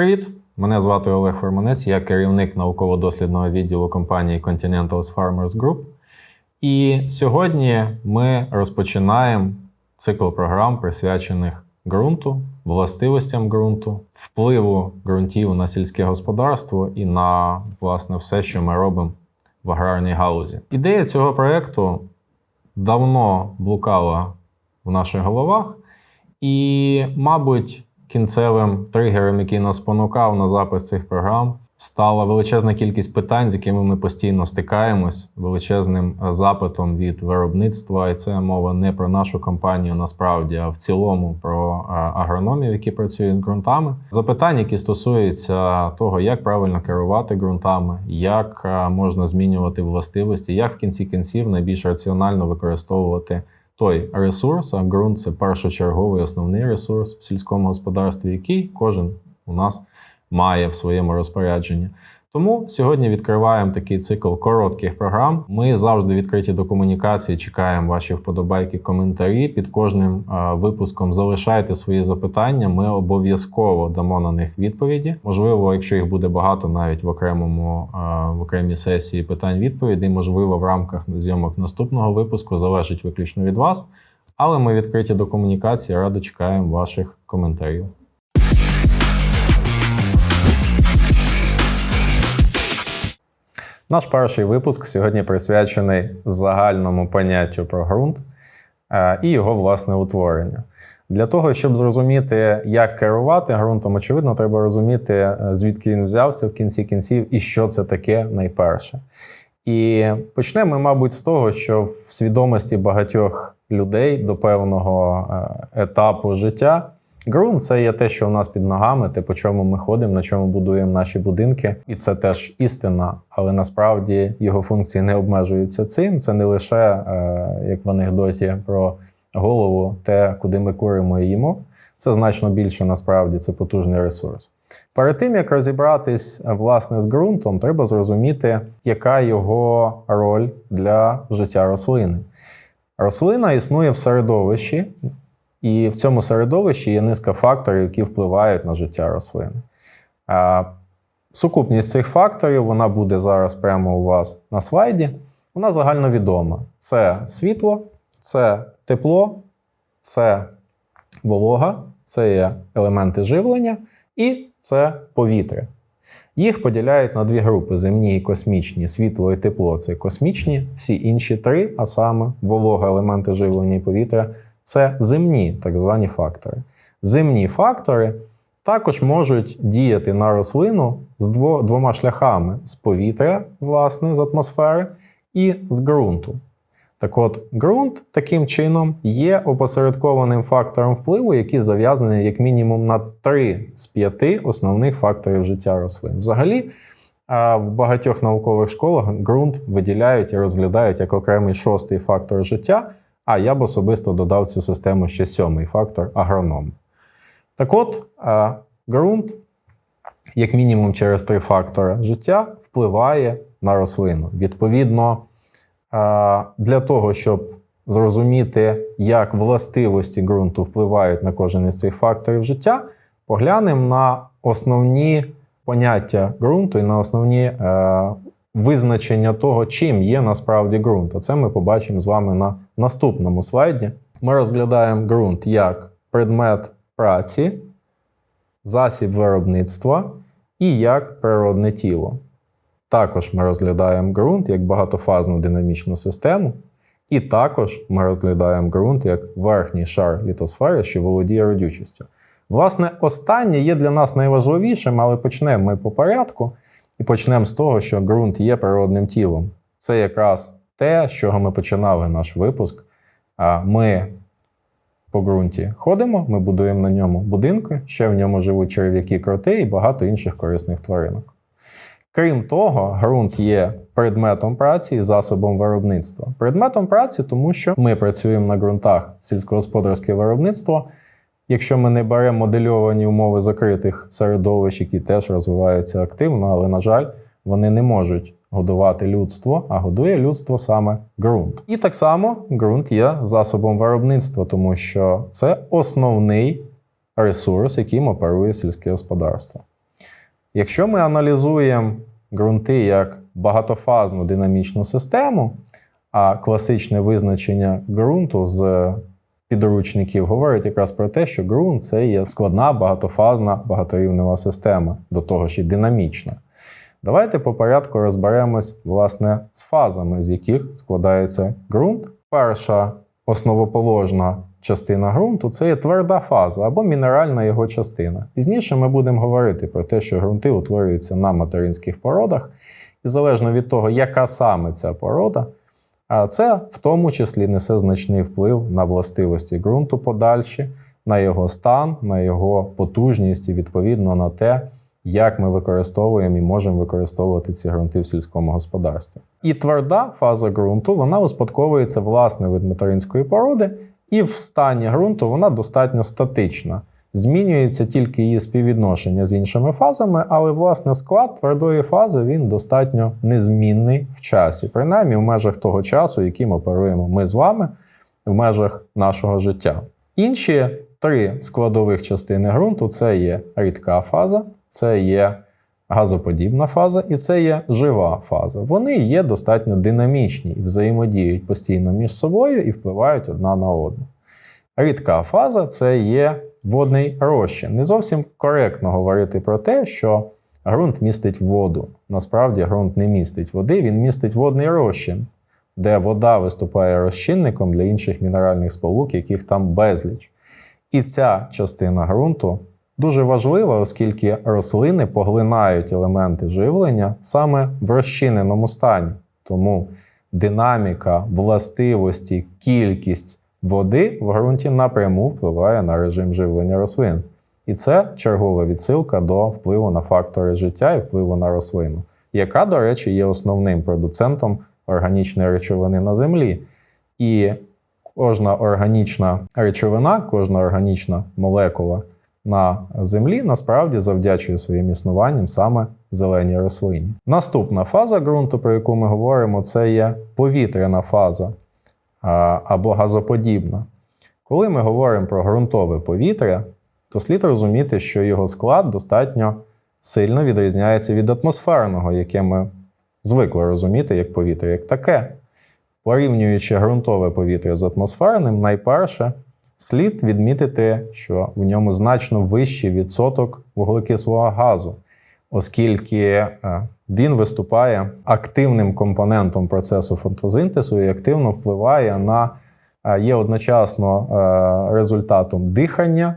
Привіт! Мене звати Олег Форманець, я керівник науково-дослідного відділу компанії Continentals Farmers Group. І сьогодні ми розпочинаємо цикл програм, присвячених ґрунту, властивостям ґрунту, впливу ґрунтів на сільське господарство і на власне все, що ми робимо в аграрній галузі. Ідея цього проєкту давно блукала в наших головах, і, мабуть, кінцевим тригером, який нас спонукав на запис цих програм, стала величезна кількість питань, з якими ми постійно стикаємось, величезним е, запитом від виробництва. І це мова не про нашу компанію насправді, а в цілому про е, агрономів, які працюють з ґрунтами. Запитання, які стосуються того, як правильно керувати ґрунтами, як е, можна змінювати властивості, як в кінці кінців найбільш раціонально використовувати той ресурс, а ґрунт це першочерговий основний ресурс в сільському господарстві, який кожен у нас має в своєму розпорядженні. Тому сьогодні відкриваємо такий цикл коротких програм. Ми завжди відкриті до комунікації. Чекаємо ваші вподобайки, коментарі. Під кожним а, випуском залишайте свої запитання. Ми обов'язково дамо на них відповіді. Можливо, якщо їх буде багато, навіть в окремому а, в окремій сесії питань-відповідей, можливо, в рамках зйомок наступного випуску залежить виключно від вас. Але ми відкриті до комунікації. Радо чекаємо ваших коментарів. Наш перший випуск сьогодні присвячений загальному поняттю про ґрунт е, і його власне утворенню. Для того, щоб зрозуміти, як керувати ґрунтом, очевидно, треба розуміти, е, звідки він взявся в кінці кінців і що це таке найперше. І почнемо, мабуть, з того, що в свідомості багатьох людей до певного е, етапу життя Ґрунт це є те, що у нас під ногами, те, по чому ми ходимо, на чому будуємо наші будинки. І це теж істина, але насправді його функції не обмежуються цим. Це не лише е, як в анекдоті про голову, те, куди ми куримо і їмо. Це значно більше насправді це потужний ресурс. Перед тим як розібратись власне з ґрунтом, треба зрозуміти, яка його роль для життя рослини. Рослина існує в середовищі, і в цьому середовищі є низка факторів, які впливають на життя рослини. Сукупність цих факторів вона буде зараз прямо у вас на слайді. Вона загальновідома. Це світло, це тепло, це волога, це є елементи живлення і це повітря. Їх поділяють на дві групи: земні і космічні. Світло і тепло це космічні, всі інші три, а саме волога, елементи живлення і повітря це земні так звані фактори. Земні фактори також можуть діяти на рослину з двома шляхами: з повітря, власне, з атмосфери, і з ґрунту. Так от, ґрунт таким чином є опосередкованим фактором впливу, який зав'язаний як мінімум на три з п'яти основних факторів життя рослин. Взагалі, в багатьох наукових школах ґрунт виділяють і розглядають як окремий шостий фактор життя, а я б особисто додав цю систему ще сьомий фактор агроном. Так от, ґрунт, як мінімум через три фактори життя, впливає на рослину. Відповідно, для того, щоб зрозуміти, як властивості ґрунту впливають на кожен із цих факторів життя, поглянемо на основні поняття ґрунту і на основні е, визначення того, чим є насправді ґрунт. А це ми побачимо з вами на наступному слайді. Ми розглядаємо ґрунт як предмет праці, засіб виробництва і як природне тіло. Також ми розглядаємо ґрунт як багатофазну динамічну систему. І також ми розглядаємо ґрунт як верхній шар літосфери, що володіє родючістю. Власне, останнє є для нас найважливішим, але почнемо ми по порядку. І почнемо з того, що ґрунт є природним тілом. Це якраз те, з чого ми починали наш випуск. Ми по ґрунті ходимо, ми будуємо на ньому будинки, ще в ньому живуть черв'яки, кроти і багато інших корисних тваринок. Крім того, ґрунт є предметом праці і засобом виробництва. Предметом праці, тому що ми працюємо на ґрунтах сільськогосподарське виробництво. Якщо ми не беремо модельовані умови закритих середовищ, які теж розвиваються активно, але, на жаль, вони не можуть годувати людство, а годує людство саме ґрунт. І так само ґрунт є засобом виробництва, тому що це основний ресурс, яким оперує сільське господарство. Якщо ми аналізуємо ґрунти як багатофазну динамічну систему, а класичне визначення ґрунту з підручників говорить якраз про те, що ґрунт це є складна багатофазна багаторівнева система, до того ж і динамічна. Давайте по порядку розберемось власне з фазами, з яких складається ґрунт. Перша основоположна частина ґрунту це є тверда фаза або мінеральна його частина. Пізніше ми будемо говорити про те, що ґрунти утворюються на материнських породах, і залежно від того, яка саме ця порода, а це в тому числі несе значний вплив на властивості ґрунту подальші, на його стан, на його потужність і відповідно на те, як ми використовуємо і можемо використовувати ці ґрунти в сільському господарстві. І тверда фаза ґрунту вона успадковується власне від материнської породи, і в стані ґрунту вона достатньо статична. Змінюється тільки її співвідношення з іншими фазами, але власне склад твердої фази він достатньо незмінний в часі, принаймні в межах того часу, яким оперуємо ми з вами в межах нашого життя. Інші три складових частини ґрунту це є рідка фаза, це є газоподібна фаза і це є жива фаза. Вони є достатньо динамічні і взаємодіють постійно між собою і впливають одна на одну. Рідка фаза це є водний розчин. Не зовсім коректно говорити про те, що ґрунт містить воду. Насправді ґрунт не містить води, він містить водний розчин, де вода виступає розчинником для інших мінеральних сполук, яких там безліч. І ця частина ґрунту дуже важлива, оскільки рослини поглинають елементи живлення саме в розчиненому стані. Тому динаміка, властивості, кількість води в ґрунті напряму впливає на режим живлення рослин. І це чергова відсилка до впливу на фактори життя і впливу на рослину, яка, до речі, є основним продуцентом органічної речовини на землі. І кожна органічна речовина, кожна органічна молекула на землі насправді завдячує своїм існуванням саме зеленій рослині. Наступна фаза ґрунту, про яку ми говоримо, це є повітряна фаза або газоподібна. Коли ми говоримо про ґрунтове повітря, то слід розуміти, що його склад достатньо сильно відрізняється від атмосферного, яке ми звикли розуміти як повітря, як таке. Порівнюючи ґрунтове повітря з атмосферним, найперше слід відмітити, що в ньому значно вищий відсоток вуглекислого газу, оскільки е, він виступає активним компонентом процесу фотосинтезу і активно впливає на е, є одночасно е, результатом дихання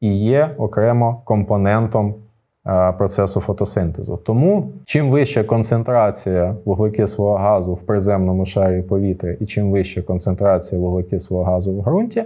і є окремо компонентом процесу фотосинтезу. Тому чим вища концентрація вуглекислого газу в приземному шарі повітря і чим вища концентрація вуглекислого газу в ґрунті,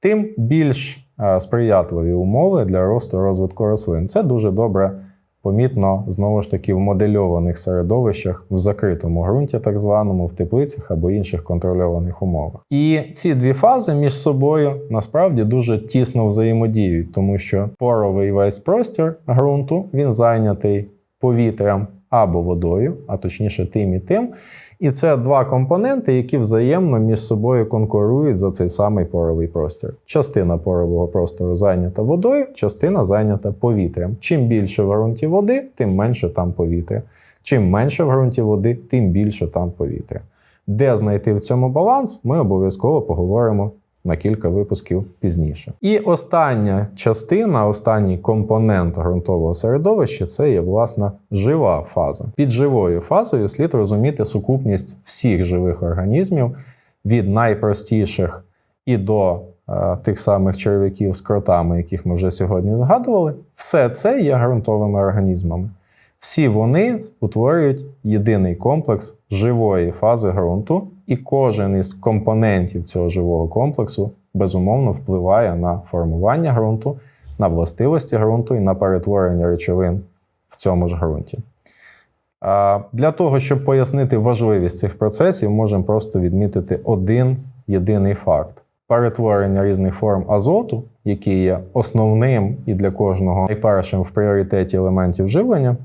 тим більш сприятливі умови для росту розвитку рослин. Це дуже добре помітно знову ж таки в модельованих середовищах в закритому ґрунті, так званому, в теплицях або інших контрольованих умовах. І ці дві фази між собою насправді дуже тісно взаємодіють, тому що поровий весь простір ґрунту він зайнятий повітрям або водою, а точніше тим і тим. І це два компоненти, які взаємно між собою конкурують за цей самий поровий простір. Частина порового простору зайнята водою, частина зайнята повітрям. Чим більше в ґрунті води, тим менше там повітря. Чим менше в ґрунті води, тим більше там повітря. Де знайти в цьому баланс, ми обов'язково поговоримо на кілька випусків пізніше. І остання частина, останній компонент ґрунтового середовища це є власна жива фаза. Під живою фазою слід розуміти сукупність всіх живих організмів від найпростіших і до е, тих самих черв'яків з кротами, яких ми вже сьогодні згадували. Все це є ґрунтовими організмами. Всі вони утворюють єдиний комплекс живої фази ґрунту, і кожен із компонентів цього живого комплексу безумовно впливає на формування ґрунту, на властивості ґрунту і на перетворення речовин в цьому ж ґрунті. Для того, щоб пояснити важливість цих процесів, можемо просто відмітити один єдиний факт: перетворення різних форм азоту, який є основним і для кожного найпершим в пріоритеті елементів живлення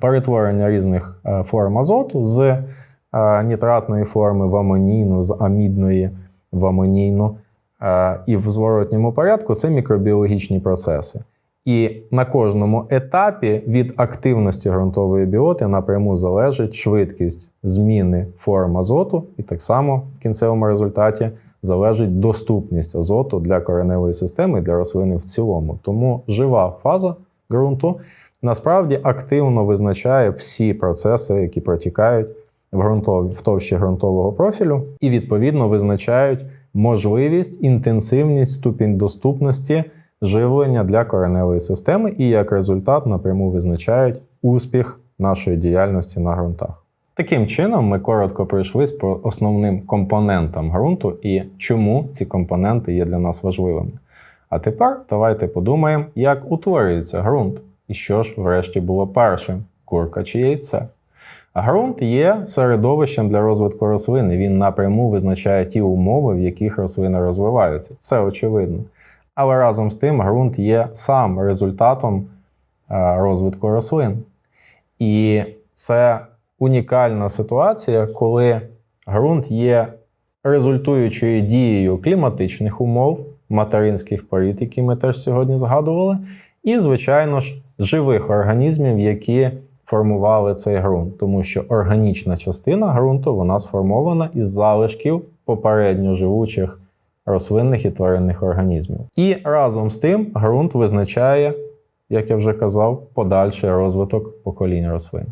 перетворення різних е, форм азоту з е, нітратної форми в амонійну, з амідної в амонійну. Е, і в зворотньому порядку це мікробіологічні процеси. І на кожному етапі від активності ґрунтової біоти напряму залежить швидкість зміни форм азоту, і так само в кінцевому результаті залежить доступність азоту для кореневої системи і для рослини в цілому. Тому жива фаза ґрунту насправді активно визначає всі процеси, які протікають в, ґрунтові, в товщі ґрунтового профілю, і відповідно визначають можливість, інтенсивність, ступінь доступності живлення для кореневої системи, і як результат напряму визначають успіх нашої діяльності на ґрунтах. Таким чином, ми коротко пройшлись по основним компонентам ґрунту і чому ці компоненти є для нас важливими. А тепер давайте подумаємо, як утворюється ґрунт, і що ж врешті було першим курка чи яйце. Ґрунт є середовищем для розвитку рослини. Він напряму визначає ті умови, в яких рослини розвиваються. Це очевидно. Але разом з тим ґрунт є сам результатом е, розвитку рослин. І це унікальна ситуація, коли ґрунт є результуючою дією кліматичних умов, материнських порід, які ми теж сьогодні згадували, і, звичайно ж, живих організмів, які формували цей ґрунт, тому що органічна частина ґрунту вона сформована із залишків попередньо живучих рослинних і тваринних організмів. І разом з тим ґрунт визначає, як я вже казав, подальший розвиток поколінь рослин.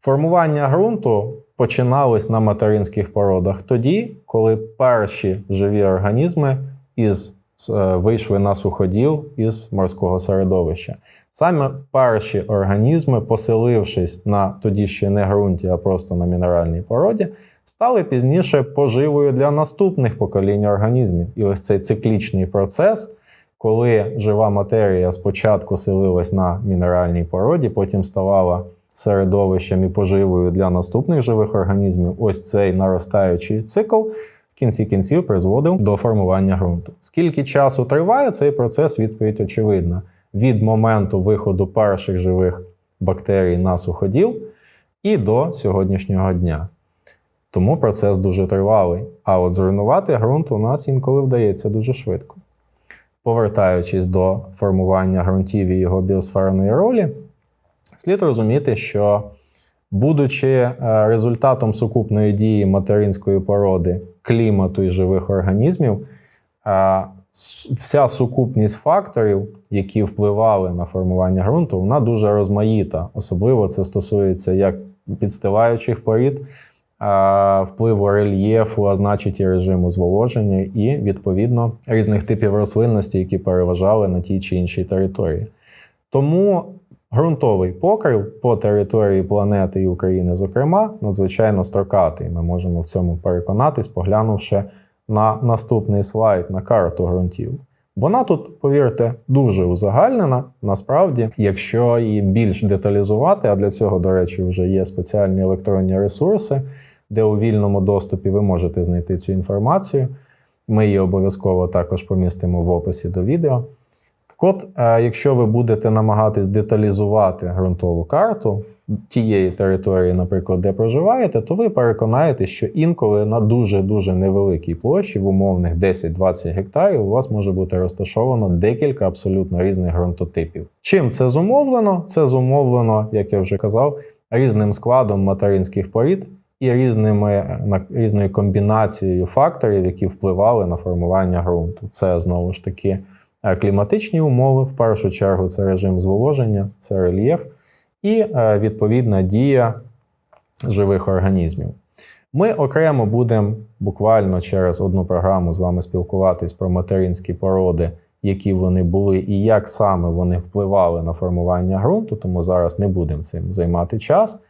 Формування ґрунту починалось на материнських породах тоді, коли перші живі організми із, е, вийшли на суходіл із морського середовища. Саме перші організми, поселившись на тоді ще не ґрунті, а просто на мінеральній породі, стали пізніше поживою для наступних поколінь організмів. І ось цей циклічний процес, коли жива матерія спочатку селилась на мінеральній породі, потім ставала середовищем і поживою для наступних живих організмів, ось цей наростаючий цикл кінці кінців призводив до формування ґрунту. Скільки часу триває цей процес, відповідь очевидна. Від моменту виходу перших живих бактерій на суходіл і до сьогоднішнього дня. Тому процес дуже тривалий. А от зруйнувати ґрунт у нас інколи вдається дуже швидко. Повертаючись до формування ґрунтів і його біосферної ролі, слід розуміти, що, будучи е, результатом сукупної дії материнської породи, клімату і живих організмів, е, вся сукупність факторів, які впливали на формування ґрунту, вона дуже розмаїта. Особливо це стосується як підстилаючих порід, впливу рельєфу, а значить і режиму зволоження, і, відповідно, різних типів рослинності, які переважали на тій чи іншій території. Тому ґрунтовий покрив по території планети і України, зокрема, надзвичайно строкатий. Ми можемо в цьому переконатись, поглянувши на наступний слайд на карту ґрунтів. Вона тут, повірте, дуже узагальнена. Насправді, якщо її більш деталізувати, а для цього, до речі, вже є спеціальні електронні ресурси, де у вільному доступі ви можете знайти цю інформацію. Ми її обов'язково також помістимо в описі до відео. От, е, якщо ви будете намагатись деталізувати ґрунтову карту тієї території, наприклад, де проживаєте, то ви переконаєте, що інколи на дуже-дуже невеликій площі, в умовних 10-20 гектарів, у вас може бути розташовано декілька абсолютно різних ґрунтотипів. Чим це зумовлено? Це зумовлено, як я вже казав, різним складом материнських порід і різними, різною комбінацією факторів, які впливали на формування ґрунту. Це знову ж таки. Е, кліматичні умови, в першу чергу, це режим зволоження, це рельєф і е, відповідна дія живих організмів. Ми окремо будемо буквально через одну програму з вами спілкуватись про материнські породи, які вони були, і як саме вони впливали на формування ґрунту, тому зараз не будемо цим займати час.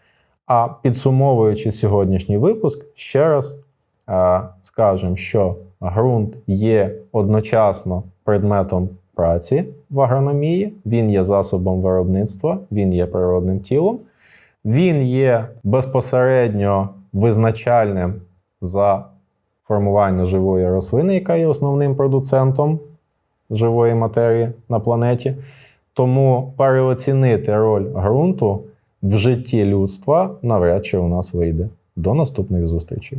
А підсумовуючи сьогоднішній випуск, ще раз е, скажемо, що ґрунт є одночасно предметом праці в агрономії, він є засобом виробництва, він є природним тілом, він є безпосередньо визначальним за формування живої рослини, яка є основним продуцентом живої матерії на планеті. Тому переоцінити роль ґрунту в житті людства навряд чи у нас вийде. До наступних зустрічей.